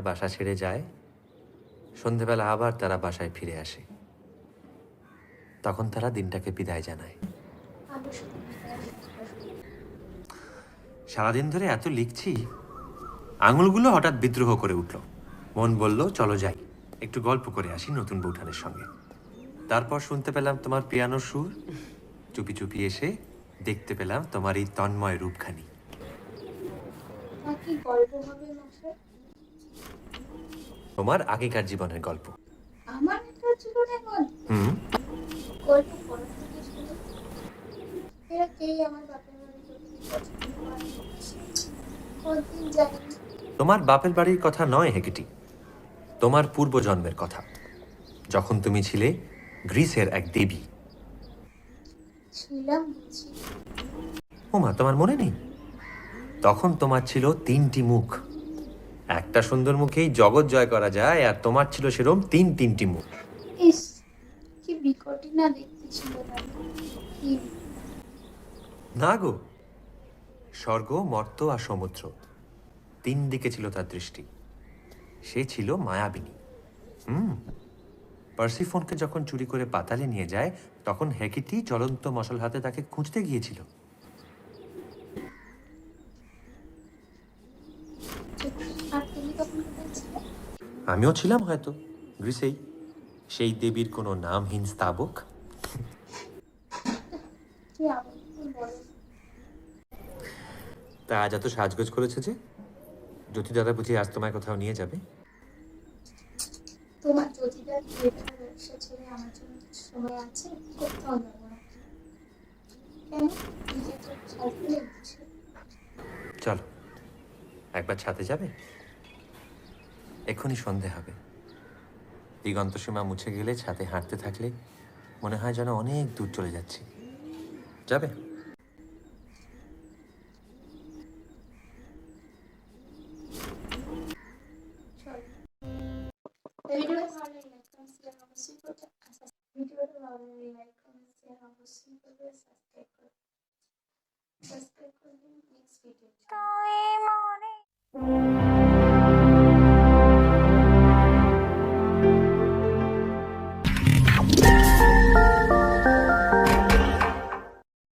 বাসা ছেড়ে যায়, সন্ধেবেলা আবার তারা বাসায় ফিরে আসে। তখন তারা দিনটাকে বিদায় জানায়। সারাদিন ধরে এত লিখছি, আঙুলগুলো হঠাৎ বিদ্রোহ করে উঠল। মন বলল, চলো যাই, একটু গল্প করে আসি নতুন বৌঠানের সঙ্গে। তারপর শুনতে পেলাম তোমার পিয়ানো সুর, চুপি চুপি এসে দেখতে পেলাম তোমার এই তন্ময় রূপখানি। কি গল্প হবে তোমার আগেকার জীবনের গল্প। আমার একটা জীবনের গল্প? হুম। গল্প পড়া থেকে শুনে এরা কেই আমার বাপের বাড়ি যেতে পছন্দ করে না। কতদিন জানি তোমার বাপের বাড়ির কথা নয় হেকেটি। তোমার পূর্বজন্মের কথা। যখন তুমি ছিলে গ্রিসের এক দেবী। ছিলাম ওমা তোমার মনে নেই? তখন তোমার ছিল তিনটি মুখ। একটা সুন্দর মুখেই জগৎ জয় করা যায় আর তোমার ছিল সেরম তিন তিনটি মুখ। ইস কি বিকটই না দেখতে ছিল না গো স্বর্গ মর্ত আর সমুদ্র তিন দিকে ছিল তার দৃষ্টি। সে ছিল মায়াবিনী। হুম পার্সিফোনকে যখন চুরি করে পাতালে নিয়ে যায় তখন হেকিটি জ্বলন্ত মশাল হাতে তাকে খুঁজতে গিয়েছিল আর তুমি তখন কোথায় ছিলে আমিও ছিলাম হয়তো গ্রিসেই। সেই দেবীর কোনো নামহীন স্তাবক? তা আজ এত সাজগোজ করেছে যে? জ্যোতি দাদা বুঝি আজ তোমায় কোথাও নিয়ে যাবে? তোমার জ্যোতিদার থিয়েটার ব্যবসা ছেড়ে আমার জন্য সময় আছে কোথাও যাব না। কেন? নিজে তো সাজতে লেগেছে চলো একবার ছাতে যাবে? এক্ষুনি সন্ধে হবে। দিগন্ত সীমা মুছে গেলে ছাদে হাঁটতে থাকলে মনে হয় যেন অনেক দূর চলে যাচ্ছি। যাবে? চলো